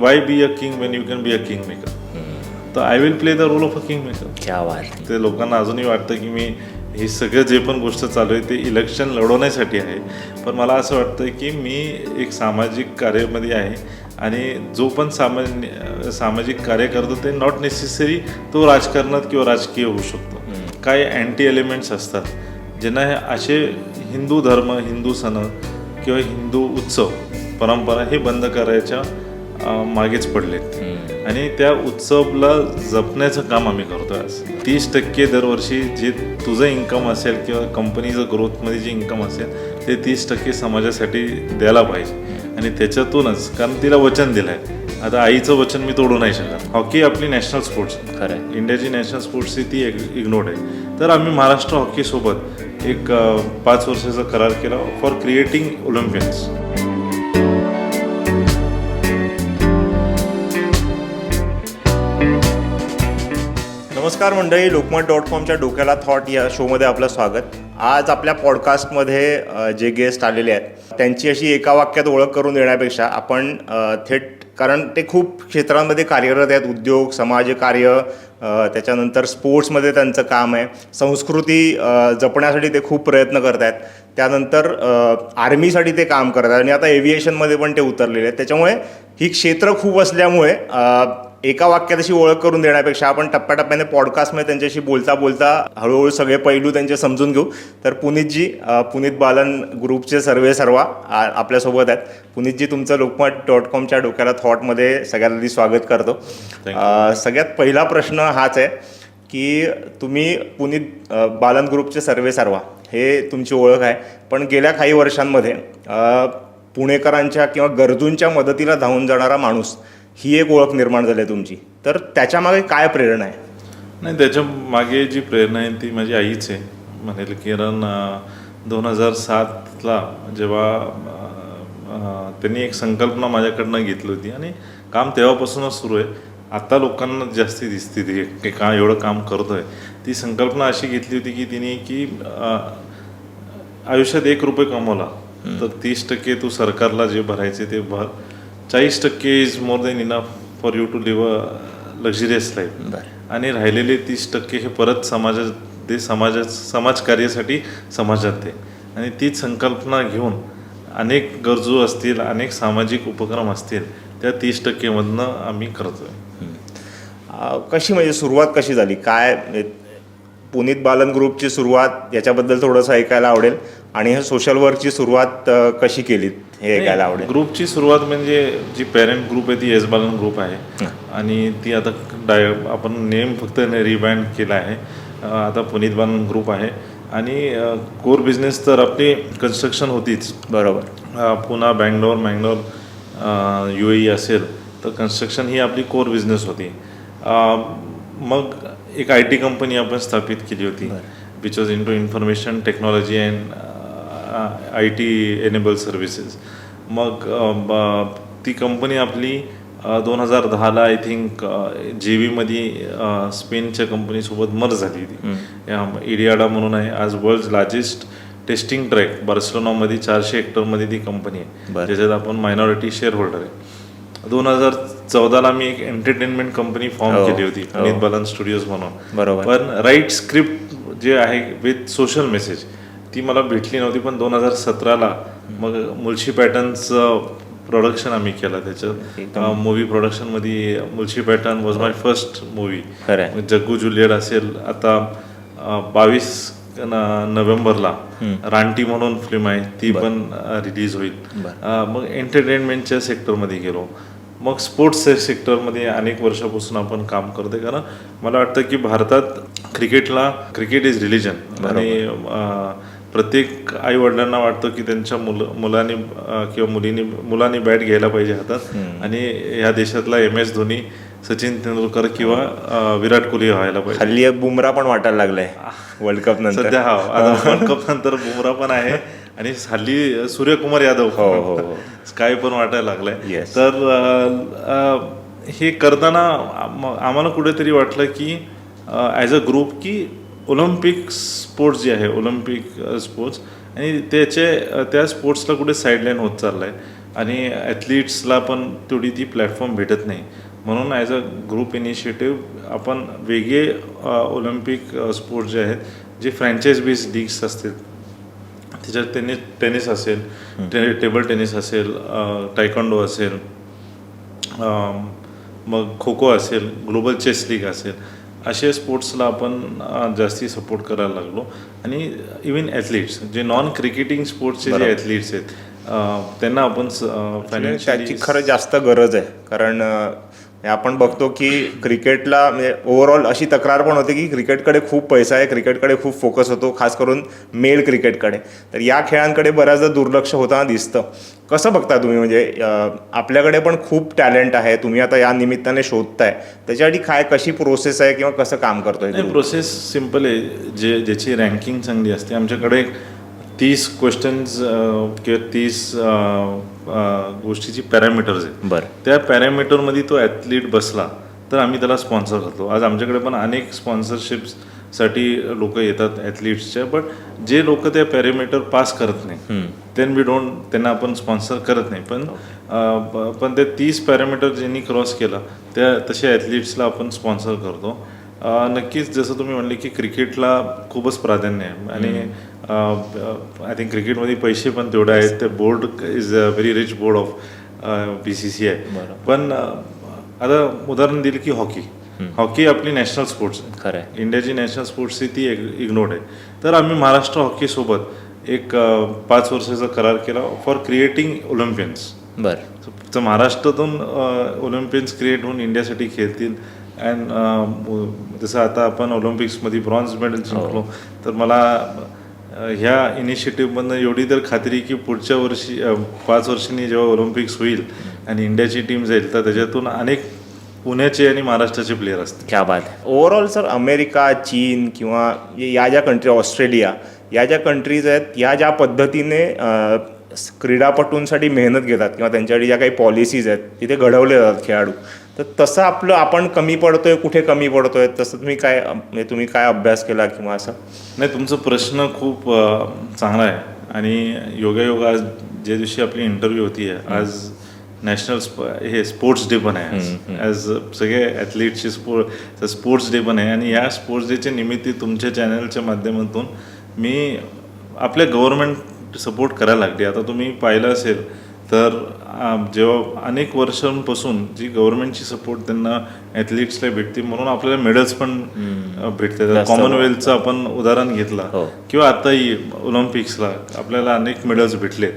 Why be a king when you can be a king maker तर I will play the role of a king maker. ते लोकांना अजूनही वाटतं की मी हे सगळं जे पण गोष्ट चालू आहे ते इलेक्शन लढवण्यासाठी आहे. पण मला असं वाटतं की मी एक सामाजिक कार्यामध्ये आहे आणि जो पण सामान्य सामाजिक कार्य करतो ते नॉट नेसेसरी तो राजकारणात किंवा राजकीय होऊ शकतो. काही अँटी एलिमेंट्स असतात. ज्यांना हे असे हिंदू धर्म हिंदू सण किंवा हिंदू उत्सव परंपरा हे बंद करायच्या मागेच पडलेत. आणि त्या उत्सवला जपण्याचं काम आम्ही करतोय आज तीस टक्के दरवर्षी जे तुझं इन्कम असेल किंवा कंपनीचं ग्रोथमध्ये जे इन्कम असेल ते तीस टक्के समाजासाठी द्यायला पाहिजे. आणि त्याच्यातूनच कारण तिला वचन दिलं आहे आता आईचं वचन मी तोडू नाही शकत. हॉकी आपली नॅशनल स्पोर्ट्स खरं आहे. इंडियाची नॅशनल स्पोर्ट्सची ती इग्नोर्ड आहे. तर आम्ही महाराष्ट्र हॉकीसोबत एक पाच वर्षाचा करार केला फॉर क्रिएटिंग ओलिम्पियन्स नमस्कार मंडळी लोकमत डॉट कॉमच्या डोक्याला थॉट या शोमध्ये आपलं स्वागत. आज आपल्या पॉडकास्टमध्ये जे गेस्ट आलेले आहेत त्यांची अशी एका वाक्यात ओळख करून देण्यापेक्षा आपण थेट कारण ते खूप क्षेत्रांमध्ये कार्यरत आहेत उद्योग समाजकार्य त्याच्यानंतर स्पोर्ट्समध्ये त्यांचं काम आहे. संस्कृती जपण्यासाठी ते खूप प्रयत्न करत आहेत त्यानंतर आर्मीसाठी ते काम करत आहेत आणि आता एव्हिएशनमध्ये पण ते उतरलेले आहेत. त्याच्यामुळे ही क्षेत्र खूप असल्यामुळे एका वाक्यात अशी ओळख करून देण्यापेक्षा आपण टप्प्याटप्प्याने पॉडकास्टमध्ये त्यांच्याशी बोलता बोलता हळूहळू सगळे पैलू त्यांचे समजून घेऊ. तर पुनीतजी पुनीत बालन ग्रुपचे सर्वे सर्वा आपल्यासोबत आहेत. पुनीतजी तुमचं लोकमत डॉट कॉमच्या डोक्याला थॉटमध्ये सगळ्यात आधी स्वागत करतो. सगळ्यात पहिला प्रश्न हाच आहे की तुम्ही पुनीत बालन ग्रुपचे सर्वे सर्वा हे तुमची ओळख आहे. पण गेल्या काही वर्षांमध्ये पुणेकरांच्या किंवा गरजूंच्या मदतीला धावून जाणारा माणूस ही एक ओळख निर्माण झाली आहे तुमची. तर त्याच्यामागे काय प्रेरणा आहे? नाही त्याच्यामागे जी प्रेरणा आहे ती माझी आईच आहे. म्हणेल कारण दोन हजार सातला जेव्हा त्यांनी एक संकल्पना माझ्याकडनं घेतली होती आणि काम तेव्हापासूनच सुरू आहे. आता लोकांना जास्ती दिसते ती की का एवढं काम करतोय. ती संकल्पना अशी घेतली होती की तिने की आयुष्यात एक रुपये कमवला. तर तीस टक्के तू सरकारला जे भरायचे ते भर. चाळीस टक्के is more than enough for you to live a luxurious life आणि राहिलेले तीस टक्के हे परत समाजात ते समाजा समाजकार्यासाठी समाजात दे. आणि तीच संकल्पना घेऊन अनेक गरजू असतील अनेक सामाजिक उपक्रम असतील त्या तीस टक्केमधनं आम्ही करतोय. अ, कशी म्हणजे सुरुवात कशी झाली? काय म्हणजे पुनीत बालन ग्रुपची सुरुवात याच्याबद्दल थोडंसं ऐकायला आवडेल. आणि हे सोशल वर्कची सुरुवात कशी केलीत? हे ऐकायला आवडेल. ग्रुपची सुरुवात म्हणजे जी पॅरेंट ग्रुप आहे ती एस बालन ग्रुप आहे आणि ती आता डाय आपण नेम फक्त रिबँड केला आहे. आता पुनीत बालन ग्रुप आहे. आणि कोर बिझनेस तर आपली कन्स्ट्रक्शन होतीच. बरोबर. पुणा बँगलोर मँगलोर यू ए असेल तर कन्स्ट्रक्शन ही आपली कोर बिझनेस होती. मग एक आय टी कंपनी आपण स्थापित केली होती. Which was into information technology and I T enable services. मग ती कंपनी आपली दोन हजार दहाला आय थिंक जे व्हीमध्ये स्पेनच्या कंपनीसोबत मर झाली होती. इडियाडा म्हणून आहे आज वर्ल्ड लार्जेस्ट टेस्टिंग ट्रॅक बार्सिलोनामध्ये चारशे हेक्टरमध्ये ती कंपनी आहे. ज्याच्यात आपण मायनॉरिटी शेअर होल्डर आहे. दोन हजार चौदाला मी एक एंटरटेनमेंट कंपनी फॉर्म केली होती हो. पुनीत बालन स्टुडिओज म्हणून. बरोबर. पण राईट स्क्रिप्ट जे आहे विथ सोशल मेसेज ती मला भेटली नव्हती पण दोन हजार सतराला मग मुळशी पॅटर्नचं प्रोडक्शन आम्ही केलं त्याच्यात movie प्रोडक्शनमध्ये Mulshi Pattern was my first movie. Jaggu Juliet असेल आता बावीस नोव्हेंबरला रानटी म्हणून फिल्म आहे ती पण रिलीज होईल. मग एंटरटेनमेंटच्या सेक्टरमध्ये गेलो. मग स्पोर्ट्स सेक्टरमध्ये अनेक वर्षापासून आपण काम करतोय कारण मला वाटतं की भारतात क्रिकेटला क्रिकेट इज रिलिजन आणि प्रत्येक आई वडिलांना वाटतं की त्यांच्या मुल मुलांनी किंवा मुलींनी मुलांनी बॅट घ्यायला पाहिजे हातात. आणि ह्या देशातला एम एस धोनी सचिन तेंडुलकर किंवा विराट कोहली व्हायला पाहिजे. हल्ली बुमरा पण वाटायला लागलाय वर्ल्ड कप नंतर. सध्या हा आता वर्ल्ड कप नंतर बुमरा पण आहे. आणि हल्ली सूर्यकुमार यादव हो, हो, हो. स्काय पण वाटायला लागलाय. तर हे करताना आम- आम्हाला कुठेतरी वाटलं की ॲज अ ग्रुप की ऑलिम्पिक स्पोर्ट्स जे आहे ऑलिम्पिक स्पोर्ट्स आणि त्याचे अ, त्या स्पोर्ट्सला कुठे साईडलाईन होत चाललाय. आणि ॲथलीट्सला पण तेवढी ती प्लॅटफॉर्म भेटत नाही. म्हणून ॲज अ ग्रुप इनिशिएटिव्ह आपण वेगळे ऑलिम्पिक स्पोर्ट जे आहेत जे फ्रँचाईज बेस्ड लीग्स असतील त्याच्यात टेनिस टेनिस असेल टे टेबल टेनिस असेल टायकॉन्डो असेल अम, मग खो खो असेल ग्लोबल चेस लीग असेल असे स्पोर्ट्सला आपण जास्ती सपोर्ट करायला लागलो. आणि इवन ॲथलीट्स जे नॉन क्रिकेटिंग स्पोर्ट्सचे जे ॲथलीट्स आहेत त्यांना आपण त्याची फायनान्शियली खरं जास्त गरज आहे. कारण आपण बघतो की क्रिकेटला म्हणजे ओव्हरऑल अशी तक्रार पण होते की क्रिकेटकडे खूप पैसा आहे क्रिकेटकडे खूप फोकस होतो खास करून मेल क्रिकेटकडे तर या खेळांकडे बऱ्याचदा दुर्लक्ष होताना दिसतं. कसं बघता तुम्ही? म्हणजे आपल्याकडे पण खूप टॅलेंट आहे तुम्ही आता या निमित्ताने शोधताय. त्याच्यासाठी काय कशी प्रोसेस आहे किंवा कसं काम करतोय प्रोसेस सिंपल आहे. जे ज्याची रँकिंग चांगली असते आमच्याकडे तीस क्वेश्चन्स किंवा तीस गोष्टीची पॅरामीटर्स आहेत. बरं. त्या पॅरामीटरमध्ये तो ॲथलीट बसला तर आम्ही त्याला स्पॉन्सर करतो. आज आमच्याकडे पण अनेक स्पॉन्सरशिप्ससाठी लोक येतात ॲथलीट्सच्या बट जे लोक त्या पॅरामीटर पास करत नाही देन वी डोंट त्यांना आपण स्पॉन्सर करत नाही. पण प- पण ते तीस पॅरामीटर ज्यांनी क्रॉस केला त्या तशा ॲथलीट्सला आपण स्पॉन्सर करतो. नक्कीच जसं तुम्ही म्हणले की क्रिकेटला खूपच प्राधान्य आहे. आणि आय थिंक क्रिकेटमध्ये पैसे पण तेवढे आहेत. ते board is a very rich board of B C C I पण अं, आता उदाहरण दिलं की हॉकी. हॉकी आपली नॅशनल स्पोर्ट्स आहे. खरं आहे इंडियाची नॅशनल स्पोर्ट्स ती इग्नोर्ड आहे. तर आम्ही महाराष्ट्र हॉकीसोबत एक अ, पाच वर्षाचा करार केला फॉर क्रिएटिंग ओलिम्पियन्स बरं. तर महाराष्ट्रातून ओलिम्पियन्स क्रिएट होऊन इंडियासाठी खेळतील. अँड जसं आता आपण ऑलिम्पिक्समध्ये ब्रॉन्झ मेडल जिंकलो. तर मला ह्या इनिशिएटिव्हमधनं एवढी तर खात्री की पुढच्या वर्षी पाच वर्षांनी जेव्हा ऑलिम्पिक्स होईल आणि इंडियाची टीम जाईल तर त्याच्यातून अनेक पुण्याचे आणि महाराष्ट्राचे प्लेयर असतील. क्या बात ओव्हरऑल सर अमेरिका चीन किंवा या ज्या कंट्री ऑस्ट्रेलिया या ज्या कंट्रीज आहेत या ज्या पद्धतीने क्रीडापटूंसाठी मेहनत घेतात किंवा त्यांच्यासाठी ज्या काही पॉलिसीज आहेत तिथे घडवले जातात खेळाडू. तर तसं आपलं आपण कमी पडतोय कुठे कमी पडतोय तसं तुम्ही काय म्हणजे तुम्ही काय अभ्यास केला किंवा असं? नाही तुमचा प्रश्न खूप चांगला आहे. आणि योगायोग आज ज्या दिवशी आपली इंटरव्ह्यू होती आहे आज नॅशनल स्प हे स्पोर्ट्स डे पण आहे ॲज सगळे ॲथलीटचे स्पोर्ट स्पोर्ट्स डे पण आहे. आणि या स्पोर्ट्स डेच्या निमित्त तुमच्या चॅनलच्या माध्यमातून मी आपल्या गव्हर्नमेंट सपोर्ट करायला लागली. आता तुम्ही पाहिलं असेल तर जेव्हा अनेक वर्षांपासून जी गव्हर्नमेंटची सपोर्ट त्यांना ॲथलीट्सला भेटते म्हणून आपल्याला मेडल्स पण भेटतात. कॉमनवेल्थचं आपण उदाहरण घेतला. हो. किंवा आताही ऑलिम्पिक्सला आपल्याला अनेक मेडल्स भेटले.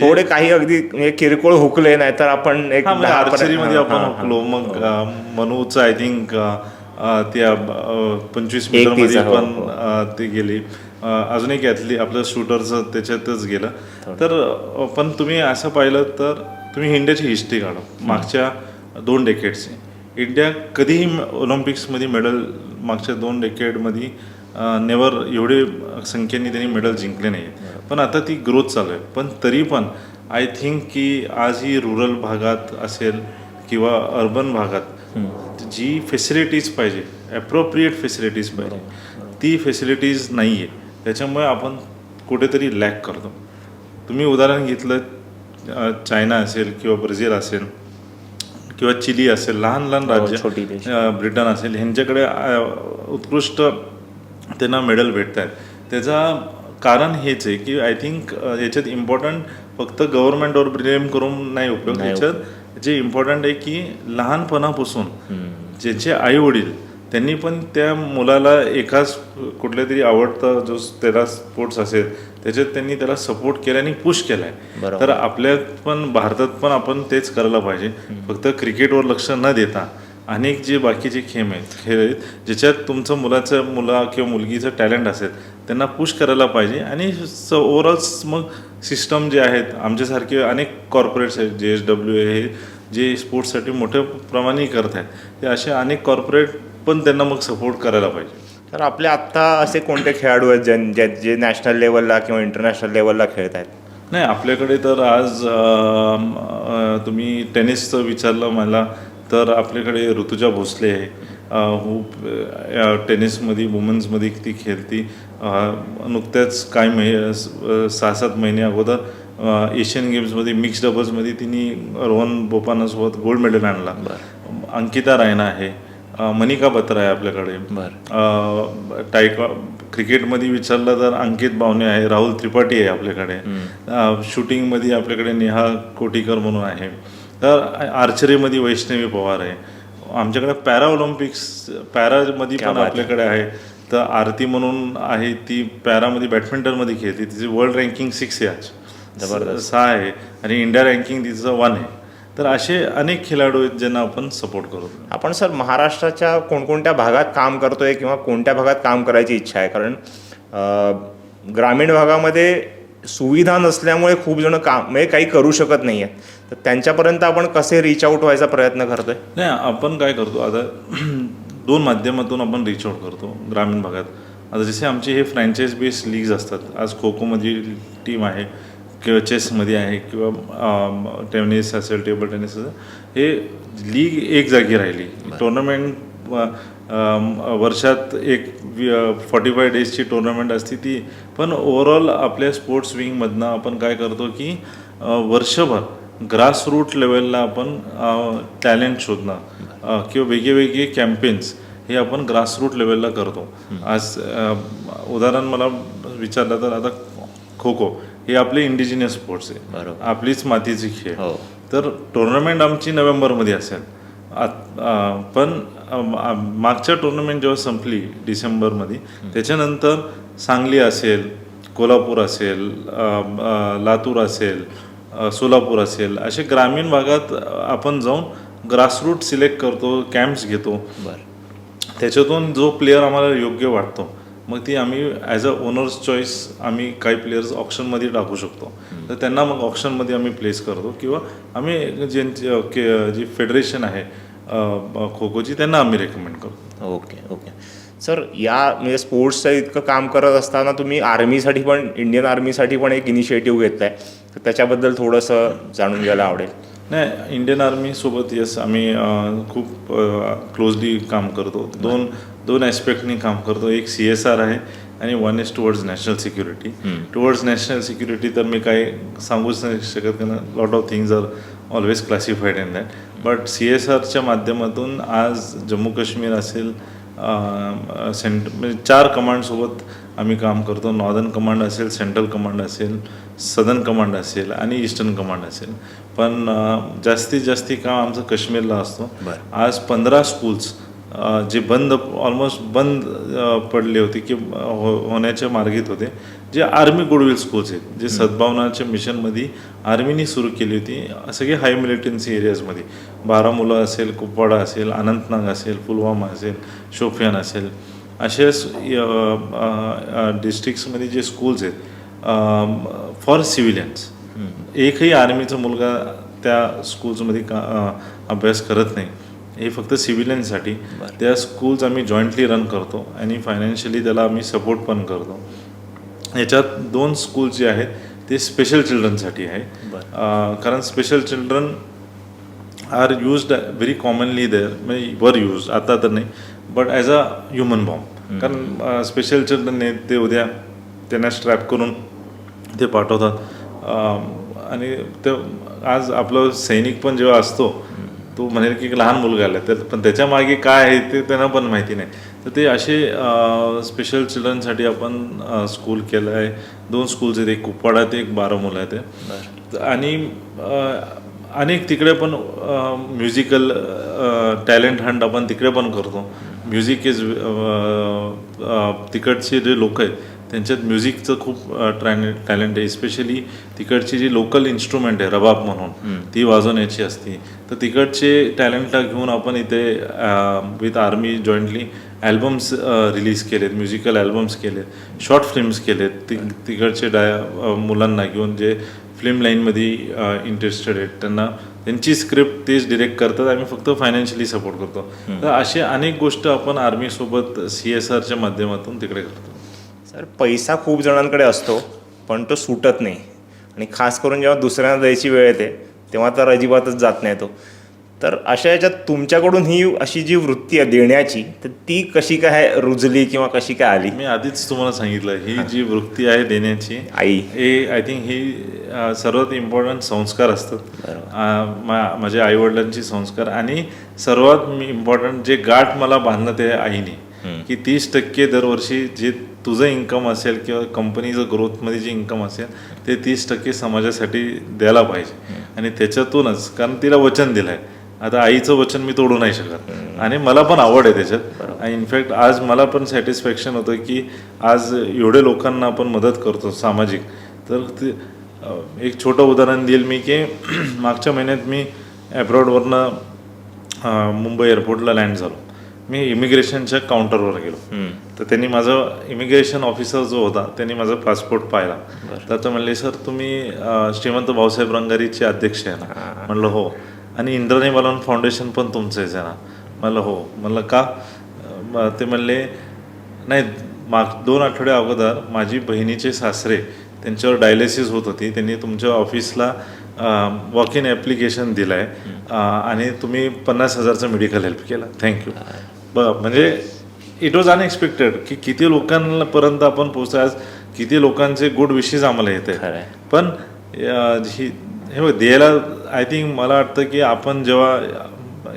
थोडे काही अगदी म्हणजे किरकोळ हुकले नाही तर आपण एक आर्चरीमध्ये हां, आपण हां, हुकलो. मग अ, मनूचं आय थिंक त्या पंचवीस मीटरमध्ये हो, पण हो. ते गेली. अजून एक ॲथली आपलं शूटरचं त्याच्यातच गेलं. तर पण तुम्ही असं पाहिलं तर तुम्ही इंडियाची हिस्ट्री काढा. मागच्या दोन डेकेडची इंडिया कधीही ऑलिम्पिक्समध्ये मेडल मागच्या दोन डेकेडमध्ये नेवर एवढे संख्येने त्यांनी मेडल जिंकले नाही पण आता ती ग्रोथ चालू आहे. पण तरी पण आय थिंक की आजही रुरल भागात असेल किंवा अर्बन भागात जी फेसिलिटीज पाहिजे ॲप्रोप्रिएट फेसिलिटीज पाहिजे ती फेसिलिटीज नाही आहे त्याच्यामुळे आपण कुठेतरी लॅक करतो. तुम्ही उदाहरण घेतलं चायना असेल किंवा ब्राझील असेल किंवा चिली असेल लहान लहान हो, राज्य ब्रिटन असेल ह्यांच्याकडे उत्कृष्ट त्यांना मेडल भेटत आहेत त्याचं कारण हेच आहे की आय थिंक याच्यात इम्पॉर्टंट फक्त गव्हर्नमेंटवर ब्लेम करून नाही उपयोग. नाही त्याच्यात जे इम्पॉर्टंट आहे की लहानपणापासून ज्याचे आई वडील त्यांनी पण त्या मुलाला एकाच कुठल्या तरी आवडता जो त्याला स्पोर्ट्स असेल त्याच्यात त्यांनी त्याला सपोर्ट केला आणि पुश केला आहे. तर आपल्यात पण भारतात पण आपण तेच करायला पाहिजे. फक्त क्रिकेटवर लक्ष न देता अनेक जे बाकीचे खेळ आहेत खेळ आहेत ज्याच्यात तुमचं मुलाचं मुला किंवा मुलगीचं टॅलेंट असेल त्यांना पुश करायला पाहिजे. आणि ओव्हरऑल मग सिस्टम जे आहेत आमच्यासारखे अनेक कॉर्पोरेट्स आहेत जे एस डब्ल्यू हे जे स्पोर्ट्ससाठी मोठ्या प्रमाणे करत आहेत ते असे अनेक कॉर्पोरेट पण त्यांना मग सपोर्ट करायला पाहिजे. तर आपले आत्ता असे कोणते खेळाडू आहेत ज्यां- ज्या जे नॅशनल लेवलला किंवा इंटरनॅशनल लेवलला खेळत आहेत? नाही आपल्याकडे तर आज अम, अ, तुम्ही टेनिसचं विचारलं मला तर आपल्याकडे ऋतुजा भोसले आहे. अ, टेनिसमध्ये वुमन्समध्ये ती खेळती. अ, नुकत्याच काही महि सहा सात महिने अगोदर एशियन गेम्समध्ये मिक्स डबल्समध्ये तिने रोहन बोपानासोबत गोल्ड मेडल आणला. अंकिता रायना आहे. मनिका बत्रा आहे आपल्याकडे. टायका क्रिकेटमध्ये विचारलं तर अंकित बावणे आहे राहुल त्रिपाठी आहे आपल्याकडे. शूटिंगमध्ये आपल्याकडे नेहा कोटीकर म्हणून आहे. तर आर्चरीमध्ये वैष्णवी पवार आहे. आमच्याकडे पॅरा ऑलिम्पिक्स पॅरामध्ये पण आपल्याकडे आहे. तर आरती म्हणून आहे ती पॅरामध्ये बॅडमिंटनमध्ये खेळते. तिची वर्ल्ड रँकिंग सिक्स आहे आज. जबरदस्त. सहा आहे. आणि इंडिया रँकिंग तिचं वन आहे. तर असे अनेक खेळाडू आहेत ज्यांना आपण सपोर्ट करतो. आपण सर महाराष्ट्राच्या कोणकोणत्या भागात काम करतोय किंवा कोणत्या भागात काम करायची इच्छा आहे? कारण ग्रामीण भागामध्ये सुविधा नसल्यामुळे खूप जण काम म्हणजे काही करू शकत नाही आहेत तर त्यांच्यापर्यंत आपण कसे रिच आउट व्हायचा प्रयत्न करतोय? नाही आपण काय करतो आता दोन माध्यमातून आपण रिच आउट करतो ग्रामीण भागात. आता जसे आमचे हे फ्रँचाईज बेस्ड लीग्स असतात आज खो खोमध्ये टीम आहे किंवा चेसमध्ये आहे किंवा टेनिस असेल टेबल टेनिस असेल हे लीग एक जागी राहिली. टुर्नामेंट वर्षात एक फॉर्टी फाय डेजची टुर्नामेंट असते ती. पण ओव्हरऑल आपल्या स्पोर्ट्स विंगमधनं आपण काय करतो की वर्षभर ग्रासरूट लेवलला आपण टॅलेंट शोधणं किंवा वेगळे वेगळे कॅम्पेन्स हे आपण ग्रासरूट लेवलला करतो. आज उदाहरण मला विचारलं तर आता खो खो हे आपले इंडिजिनियस स्पोर्ट्स आहे. बरोबर. आपलीच मातीची खेळ. हो. तर टुर्नामेंट आमची नोव्हेंबरमध्ये असेल. आत- अं, पण अं, आ- मागच्या टुर्नामेंट जेव्हा संपली डिसेंबरमध्ये त्याच्यानंतर सांगली असेल कोल्हापूर असेल अं, अं, लातूर असेल अं, सोलापूर असेल असे ग्रामीण भागात अं, आपण जाऊन ग्रासरूट सिलेक्ट करतो कॅम्प्स घेतो. बरं. त्याच्यातून जो प्लेअर आम्हाला योग्य वाटतो मग ती आम्ही ॲज अ ओनर्स चॉईस आम्ही काही प्लेयर्स ऑप्शनमध्ये टाकू शकतो. तर त्यांना मग ऑप्शनमध्ये आम्ही प्लेस करतो. किंवा आम्ही ज्यांची के- जी फेडरेशन आहे खो खोची त्यांना आम्ही रेकमेंड करतो. Okay okay. सर या म्हणजे स्पोर्ट्सचं इतकं काम करत असताना तुम्ही आर्मीसाठी पण इंडियन आर्मीसाठी पण एक इनिशिएटिव्ह घेतलाय. तर त्याच्याबद्दल थोडंसं जाणून घ्यायला आवडेल. नाही इंडियन आर्मीसोबत येस आम्ही खूप क्लोजली काम करतो. दोन दोन ॲस्पेक्टनी काम करतो. एक सी एस आर आहे आणि one is towards national security towards national security तर मी काही सांगूच नाही शकत कारण lot of things are always classified in that but C S आरच्या माध्यमातून आज जम्मू काश्मीर असेल सेंट म्हणजे चार कमांडसोबत आम्ही काम करतो. नॉर्दर्न कमांड असेल सेंट्रल कमांड असेल सदर्न कमांड असेल आणि ईस्टर्न कमांड असेल. पण जास्तीत जास्ती काम आमचं काश्मीरला असतो. आज पंधरा स्कूल्स जे बंद ऑलमोस्ट बंद पडले होते की हो होण्याच्या मार्गीत होते जे आर्मी गुडविल स्कूल्स आहेत जे सद्भावनाच्या मिशनमध्ये आर्मीनी सुरू केली होती सगळे हाय मिलिटन्सी एरियाजमध्ये बारामुला असेल कुपवाडा असेल अनंतनाग असेल पुलवामा असेल शोपियान असेल असे डिस्ट्रिक्ट्समध्ये जे स्कूल्स आहेत फॉर सिव्हिलियन्स एकही आर्मीचा मुलगा त्या स्कूल्समध्ये का अभ्यास करत नाही. हे फक्त सिव्हिलियनसाठी. त्या स्कूल्स आम्ही जॉईंटली रन करतो आणि फायनान्शियली त्याला आम्ही सपोर्ट पण करतो. याच्यात दोन स्कूल्स जे आहेत ते स्पेशल चिल्ड्रनसाठी आहे. कारण special children are used very commonly there म्हणजे वर यूज आता तर नाही but as a human bomb. कारण स्पेशल चिल्ड्रन आहेत ते उद्या त्यांना स्ट्रॅप करून ते पाठवतात. आणि ते आज आपलं सैनिक पण जेव्हा असतो तो म्हणेल की एक लहान मुलगा आला तर पण त्याच्यामागे काय आहे ते त्यांना पण माहिती नाही. तर ते असे स्पेशल चिल्ड्रनसाठी आपण स्कूल केलं आहे दोन स्कूल्स आहेत. एक कुपवाडात एक बारामुला आहे ते. आणि अनेक तिकडे पण म्युझिकल टॅलेंट हंट आपण तिकडे पण करतो. म्युझिक इज तिकडचे जे लोक आहेत त्यांच्यात म्युझिकचं खूप टॅलेंट आहे. स्पेशली तिकडची जी लोकल इन्स्ट्रुमेंट आहे रबाब म्हणून ती वाजवण्याची असते. तर तिकडचे टॅलेंटला घेऊन आपण इथे with army jointly albums release केलेत म्युझिकल ॲल्बम्स केलेत शॉर्ट फिल्म्स केलेत. ति तिकडचे डाय मुलांना घेऊन जे फिल्म लाईनमध्ये इंटरेस्टेड आहेत त्यांना त्यांची स्क्रिप्ट तेच डिरेक्ट करतात. आम्ही फक्त फायनान्शियली सपोर्ट करतो. तर असे अनेक गोष्ट आपण आर्मीसोबत सी एस आरच्या माध्यमातून तिकडे करतो. सर पैसा खूप जणांकडे असतो पण तो सुटत नाही. आणि खास करून जेव्हा दुसऱ्यांना द्यायची वेळ येते तेव्हा तर अजिबातच जात नाही तो. तर अशा याच्यात तुमच्याकडून ही अशी जी वृत्ती आहे देण्याची तर ती कशी काय रुजली किंवा कशी काय आली? मी आधीच तुम्हाला सांगितलं ही जी वृत्ती आहे देण्याची आई. हे आय थिंक ही सर्वात इम्पॉर्टंट संस्कार असतात. माझ्या आईवडिलांची संस्कार. आणि सर्वात इम्पॉर्टंट जे गाठ मला बांधलं ते आईने. की तीस टक्के दरवर्षी जे तुझं इन्कम असेल किंवा कंपनीचं ग्रोथमध्ये जे इन्कम असेल ते तीस टक्के समाजासाठी द्यायला पाहिजे. आणि त्याच्यातूनच कारण तिला वचन दिलं आहे आता आईचं वचन मी तोडू नाही शकत. आणि मला पण आवड आहे त्याच्यात. इनफॅक्ट आज मला पण सॅटिस्फॅक्शन होतं की आज एवढे लोकांना आपण मदत करतो सामाजिक. तर ते एक छोटं उदाहरण देईल मी की मागच्या महिन्यात मी ॲब्रॉडवरनं मुंबई एअरपोर्टला लँड झालो. मी इमिग्रेशनच्या काउंटरवर गेलो. तर त्यांनी माझं इमिग्रेशन ऑफिसर जो होता त्यांनी माझा पासपोर्ट पाहिला. तर ते म्हणले सर तुम्ही श्रीमंत भाऊसाहेब रंगारीचे अध्यक्ष आहे ना. म्हणलं हो. आणि इंद्राणी बालन फाउंडेशन पण तुमचंच आहे ना. म्हणलं हो. म्हणलं का? ते म्हणले नाही माग दोन आठवड्या अगोदर माझी बहिणीचे सासरे त्यांच्यावर डायलिसिस होत होती. त्यांनी तुमच्या ऑफिसला वॉक इन ॲप्लिकेशन दिलं आहे आणि तुम्ही पन्नास हजारचं मेडिकल हेल्प केलं. थँक्यू ब म्हणजे इट वॉज अनएक्सपेक्टेड की किती लोकांपर्यंत आपण पोहोचतो आज किती लोकांचे गुड विशेष आम्हाला येते. पण ही हे बघ द्यायला आय थिंक मला वाटतं की आपण जेव्हा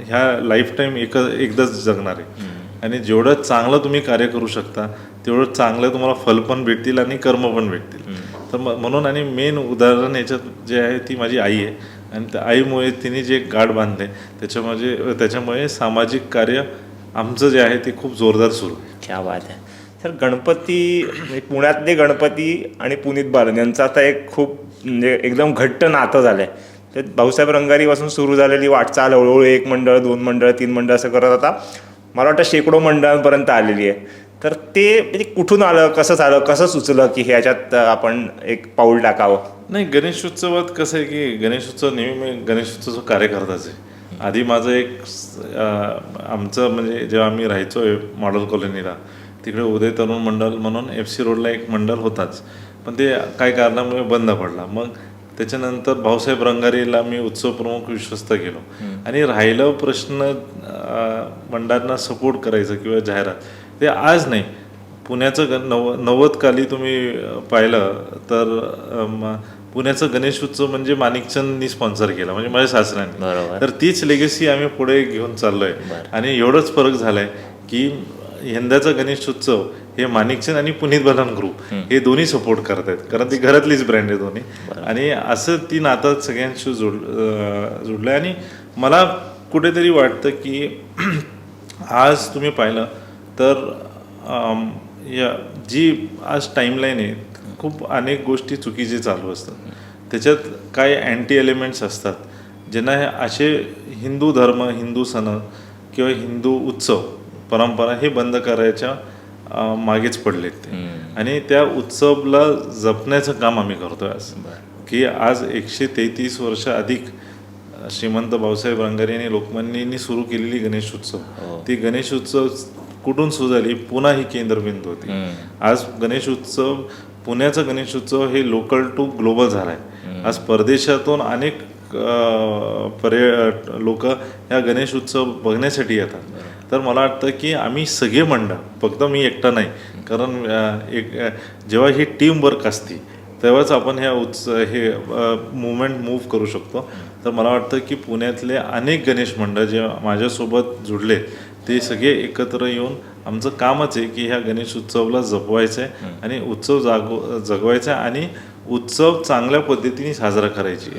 ह्या लाईफ टाईम एक एकदाच जगणार आहे. आणि जेवढं चांगलं तुम्ही कार्य करू शकता तेवढं चांगलं तुम्हाला फल पण भेटतील आणि कर्म पण भेटतील. तर म्हणून आणि मेन उदाहरण याच्यात जे आहे ती माझी आई आहे. आणि त्या आईमुळे तिने जे गाठ बांधले त्याच्यामध्ये त्याच्यामुळे सामाजिक कार्य आमचं जे आहे ते खूप जोरदार सुरू. आहे क्या बात आहे सर गणपती म्हणजे पुण्यातले गणपती आणि पुनीत बालन यांचं आता एक खूप म्हणजे एकदम घट्ट नातं झालं आहे ते भाऊसाहेब रंगारीपासून सुरू झालेली वाटचाल हळूहळू एक मंडळ दोन मंडळ तीन मंडळ असं करत आता मला वाटतं शेकडो मंडळांपर्यंत आलेली आहे. तर ते म्हणजे कुठून आलं कसं झालं कसं सुचलं की ह्याच्यात आपण एक पाऊल टाकावं? नाही गणेशोत्सवात कसं आहे की गणेशोत्सव नेहमी मी गणेशोत्सव कार्यकर्ताच आहे. आधी माझं एक आमचं म्हणजे जेव्हा आम्ही राहायचो मॉडेल कॉलनीला तिकडे उदय तरुण मंडळ म्हणून एफ सी रोडला एक मंडळ होताच. पण ते काही कारणामुळे बंद पडला. मग त्याच्यानंतर भाऊसाहेब रंगारीला मी उत्सव प्रमुख विश्वस्त गेलो आणि राहिलं प्रश्न मंडळांना सपोर्ट करायचं किंवा जाहिरात ते आज नाही. पुण्याचं नव नव्वदकाली तुम्ही अ, पाहिलं तर पुण्याचं गणेश उत्सव म्हणजे माणिकचंदनी स्पॉन्सर केला म्हणजे माझ्या सासऱ्यांनी. बरोबर. तर तीच लेगेसी आम्ही पुढे घेऊन चाललोय. आणि एवढंच फरक झालाय की यंदाचा गणेश उत्सव हे माणिकचंद आणि पुनीत बलान ग्रुप हे दोन्ही सपोर्ट करत आहेत कारण ती घरातलीच ब्रँड आहे दोन्ही. आणि असं ती नातं सगळ्यांशी जुड अ, जुडलंय. आणि मला कुठेतरी वाटतं की आज तुम्ही पाहिलं तर या जी आज टाईमलाईन आहे खूप अनेक गोष्टी चुकीचे चालू असतात. त्याच्यात काही अँटी एलिमेंट्स असतात. ज्यांना हे असे हिंदू धर्म हिंदू सण किंवा हिंदू उत्सव परंपरा हे बंद करायच्या मागेच पडलेत ते. आणि त्या उत्सवला जपण्याचं काम आम्ही करतोय आज. की आज एकशे तेहतीस वर्ष अधिक श्रीमंत भाऊसाहेब रंगारी आणि लोकमान्यांनी सुरू केलेली गणेश उत्सव. ती गणेश उत्सव कुठून सुरू झाली? पुन्हा ही केंद्रबिंदू होती. आज गणेश उत्सव पुण्याचा गणेश उत्सव हे लोकल टू ग्लोबल झालाय. आज परदेशातून अनेक पर्य लोक ह्या गणेश उत्सव बघण्यासाठी येतात. तर मला वाटतं की आम्ही सगळे मंडळ फक्त मी एकटा नाही कारण एक जेव्हा ही टीम वर्क असते तेव्हाच आपण ह्या उत्स हे मुवमेंट मूव्ह करू शकतो. तर मला वाटतं की पुण्यातले अनेक गणेश मंडळ जे माझ्यासोबत जुडले ते सगळे एकत्र येऊन आमचं कामच आहे की ह्या गणेश उत्सवला जपवायचं आहे आणि उत्सव जागव जगवायचा आहे आणि उत्सव चांगल्या पद्धतीने साजरा करायची.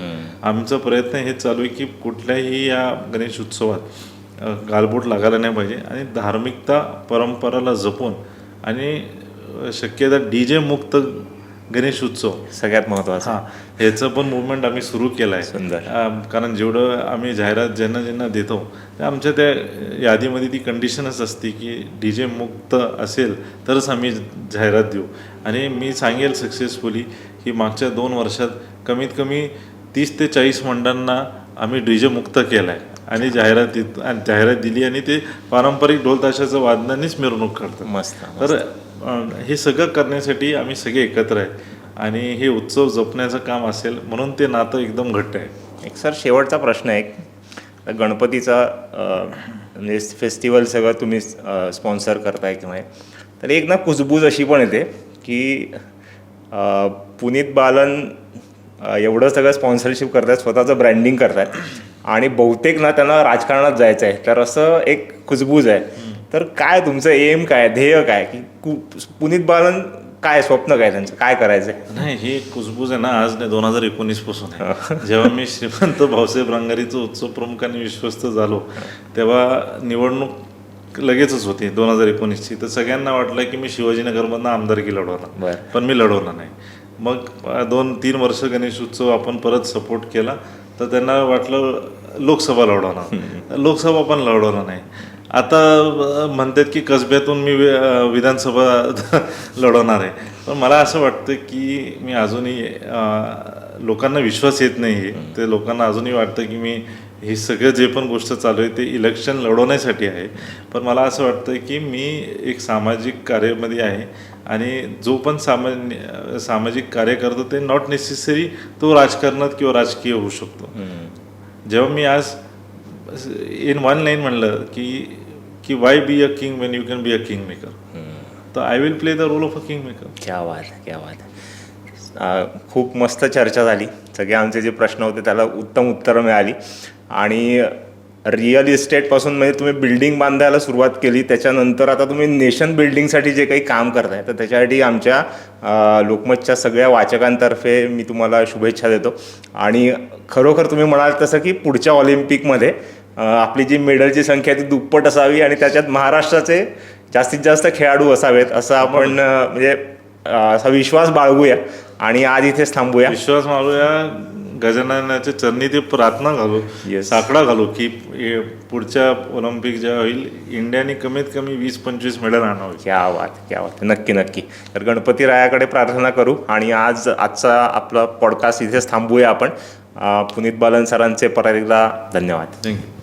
आमचा प्रयत्न हे चालू आहे की कुठल्याही या गणेश उत्सवात गालबोट लागायला नाही पाहिजे आणि धार्मिकता परंपराला जपून आणि शक्यता डी जे मुक्त गणेश उत्सव. सगळ्यात महत्वाचं. हां. ह्याचं पण मुवमेंट आम्ही सुरू केलं आहे सुंदर. कारण जेवढं आम्ही जाहिरात ज्यांना ज्यांना देतो ते आमच्या त्या यादीमध्ये ती कंडिशनच असते की डी जे मुक्त असेल तरच आम्ही जाहिरात देऊ. आणि मी सांगेल सक्सेसफुली की मागच्या दोन वर्षात कमीत कमी तीस ते चाळीस मंडळांना आम्ही डी जे मुक्त केला आहे आणि जाहिरात देत आणि जाहिरात दिली आणि ते पारंपरिक ढोल ताशाचं वादनानेच मिरवणूक करतात मस्त. तर हे सगळं करण्यासाठी आम्ही सगळे एकत्र आहे. आणि हे उत्सव जपण्याचं काम असेल म्हणून ते नातं एकदम घट्ट आहे. एक सर शेवटचा प्रश्न आहे गणपतीचा म्हणजे फेस्टिवल सगळं तुम्ही स्पॉन्सर करताय किंवा तर एक ना कुजबूज अशी पण येते की पुनीत बालन एवढं सगळं स्पॉन्सरशिप करतात स्वतःचं ब्रँडिंग करतात आणि बहुतेक ना त्यांना राजकारणात जायचं आहे तर असं एक कुजबूज आहे. तर काय तुमचं एम काय? ध्येय काय? की कु पुनीत बालन काय स्वप्न काय त्यांचं? काय करायचं नाही ही कुजबूज आहे ना आज नाही दोन हजार एकोणीसपासून जेव्हा मी श्रीमंत भाऊसाहेब रंगारीचं उत्सव प्रमुखांनी विश्वस्त झालो तेव्हा निवडणूक लगेचच होती दोन हजार एकोणीसची. तर सगळ्यांना वाटलं की मी शिवाजीनगरमधनं आमदारकी लढवणार. पण मी लढवला नाही. मग दोन तीन वर्ष गणेश उत्सव आपण परत सपोर्ट केला तर त्यांना वाटलं लोकसभा लढवणार. लोकसभा पण लढवला नाही. आता म्हणतात की कसब्यातून मी विधानसभा लढवणार आहे. पण मला असं वाटतं की मी अजूनही लोकांना विश्वास येत नाही आहे. ते लोकांना अजूनही वाटतं की मी हे सगळं जे पण गोष्ट चालू आहे ते इलेक्शन लढवण्यासाठी आहे. पण मला असं वाटतं की मी एक सामाजिक कार्यामध्ये आहे आणि जो पण सामान्य सामाजिक कार्य करतो ते नॉट नेसेसरी तो राजकारणात किंवा राजकीय होऊ शकतो. जेव्हा मी आज इन वन लाईन म्हणलं की की why be a king when you can be a king maker तर I will play the role of a king maker क्या आहे क्या अं, खूप मस्त चर्चा झाली. सगळे आमचे जे प्रश्न होते त्याला उत्तम उत्तरं मिळाली. आणि रिअल इस्टेटपासून म्हणजे तुम्ही बिल्डिंग बांधायला सुरुवात केली. त्याच्यानंतर आता तुम्ही नेशन बिल्डिंगसाठी जे काही काम करताय तर त्याच्यासाठी आमच्या लोकमतच्या सगळ्या वाचकांतर्फे मी तुम्हाला शुभेच्छा देतो. आणि खरोखर तुम्ही म्हणाल तसं की पुढच्या ऑलिम्पिकमध्ये आपली जी मेडलची संख्या ती दुप्पट असावी आणि त्याच्यात महाराष्ट्राचे जास्तीत जास्त खेळाडू असावेत असं आपण म्हणजे असा विश्वास बाळगूया आणि आज इथेच थांबूया. विश्वास मारूया गजाननाच्या चरणी ते प्रार्थना घालू. साकडा घालू की पुढच्या ऑलिम्पिक जेव्हा होईल इंडियाने कमीत कमी वीस पंचवीस मेडल आणावे. क्या बात क्या बात. नक्की नक्की. तर गणपती रायाकडे प्रार्थना करू आणि आज आजचा आपला पॉडकास्ट इथेच थांबूया आपण. पुनीत बालन सरांचे परत एकदा धन्यवाद. थँक्यू